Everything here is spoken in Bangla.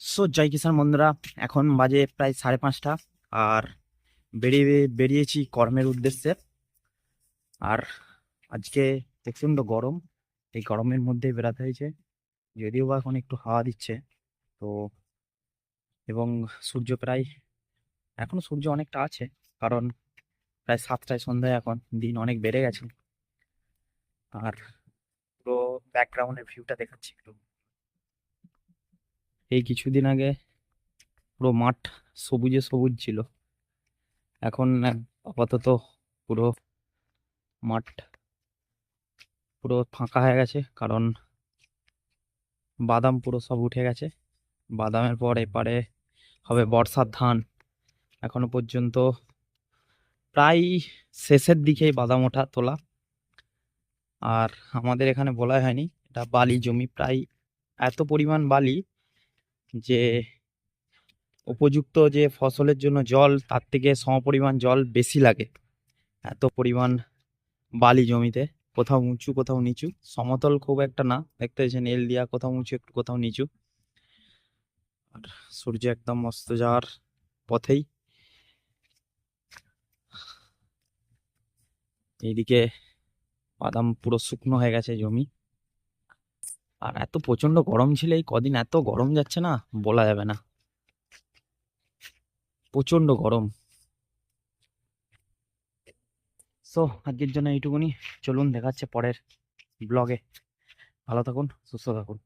সো জয় কিষান বন্ধুরা, এখন বাজে প্রায় সাড়ে পাঁচটা আর বেরিয়ে, বেরিয়েছি কর্মের উদ্দেশ্যে। আর আজকে প্রচণ্ড গরম, এই গরমের মধ্যে বেরাতে হয়েছে। যদিও বা এখন একটু হাওয়া দিচ্ছে, তো এবং সূর্য প্রায়, এখনও সূর্য অনেকটা আছে, কারণ প্রায় সাতটায় সন্ধ্যায় এখন, দিন অনেক বেড়ে গেছে। আর পুরো ব্যাকগ্রাউন্ডের ভিউটা দেখাচ্ছি একটু। এই কিছুদিন আগে পুরো মাঠ সবুজে সবুজ ছিল। এখন আপাতত পুরো মাঠ পুরো ফাঁকা হয়ে গেছে কারণ বাদাম পুরো সব উঠে গেছে। বাদামের পর এপারে হবে বর্ষার ধান। এখনও পর্যন্ত প্রায় শেষের দিকেই বাদাম ওঠা তোলা। আর আমাদের এখানে বলা হয়নি, এটা বালি জমি। প্রায় এত পরিমাণ বালি যে উপযুক্ত যে ফসলের জন্য জল, তার থেকে সমপরিমাণ জল বেশি লাগে। এত পরিমাণ বালি জমিতে, কোথাও উঁচু, কোথাও নিচু। সমতল খুব একটা না, দেখতে পাচ্ছেন এল দিয়া কোথাও উঁচু, একটু কোথাও নিচু। আর সূর্য একদম অস্ত যাওয়ার পথেই। এইদিকে বাদাম পুরো শুকনো হয়ে গেছে জমি। আর এত প্রচণ্ড গরম ছিল, এই কদিন এত গরম যাচ্ছে না, বলা যাবে না। প্রচণ্ড গরম। সো, আজকের জন্য এইটুকুনি। চলুন দেখাচ্ছে পরের ব্লগে ভালো থাকুন, সুস্থ থাকুন।